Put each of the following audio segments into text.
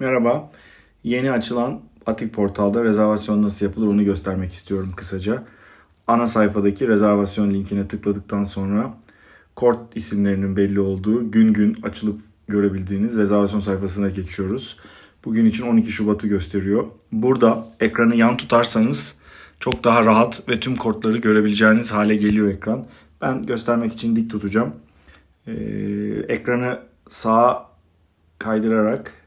Merhaba. Yeni açılan Atik Portal'da rezervasyon nasıl yapılır onu göstermek istiyorum kısaca. Ana sayfadaki rezervasyon linkine tıkladıktan sonra kort isimlerinin belli olduğu gün gün açılıp görebildiğiniz rezervasyon sayfasına geçiyoruz. Bugün için 12 Şubat'ı gösteriyor. Burada ekranı yan tutarsanız çok daha rahat ve tüm kortları görebileceğiniz hale geliyor ekran. Ben göstermek için dik tutacağım. Ee, ekranı sağa kaydırarak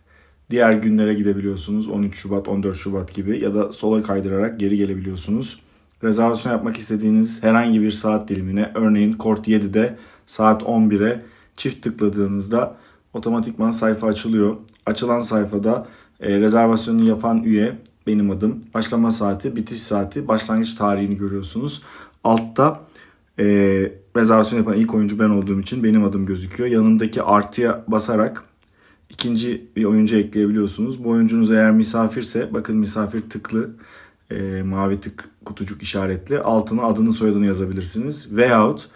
diğer günlere gidebiliyorsunuz. 13 Şubat, 14 Şubat gibi ya da sola kaydırarak geri gelebiliyorsunuz. Rezervasyon yapmak istediğiniz herhangi bir saat dilimine örneğin Kort 7'de saat 11'e çift tıkladığınızda otomatikman sayfa açılıyor. Açılan sayfada e, rezervasyonu yapan üye benim adım. Başlama saati, bitiş saati, başlangıç tarihini görüyorsunuz. Altta e, rezervasyon yapan ilk oyuncu ben olduğum için benim adım gözüküyor. Yanındaki artıya basarak ikinci bir oyuncu ekleyebiliyorsunuz. Bu oyuncunuz eğer misafirse bakın misafir tıklı e, mavi tık kutucuk işaretli altına adını soyadını yazabilirsiniz. Veyahut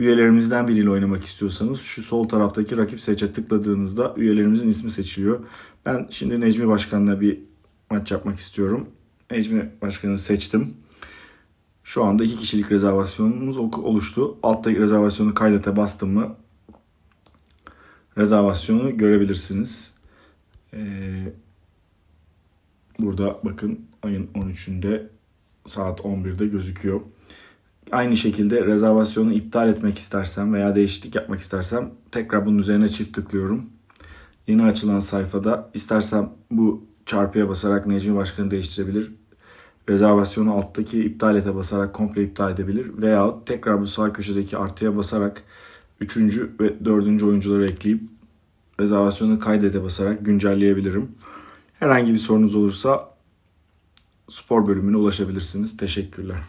üyelerimizden biriyle oynamak istiyorsanız şu sol taraftaki rakip seçe tıkladığınızda üyelerimizin ismi seçiliyor. Ben şimdi Necmi Başkan'la bir maç yapmak istiyorum. Necmi Başkan'ı seçtim. Şu anda iki kişilik rezervasyonumuz oluştu. Alttaki rezervasyonu kaydete bastım mı rezervasyonu görebilirsiniz. Ee, burada bakın ayın 13'ünde saat 11'de gözüküyor. Aynı şekilde rezervasyonu iptal etmek istersem veya değişiklik yapmak istersem tekrar bunun üzerine çift tıklıyorum. Yeni açılan sayfada istersem bu çarpıya basarak Necmi Başkan'ı değiştirebilir. Rezervasyonu alttaki iptal ete basarak komple iptal edebilir. Veya tekrar bu sağ köşedeki artıya basarak üçüncü ve dördüncü oyuncuları ekleyip rezervasyonu kaydede basarak güncelleyebilirim. Herhangi bir sorunuz olursa spor bölümüne ulaşabilirsiniz. Teşekkürler.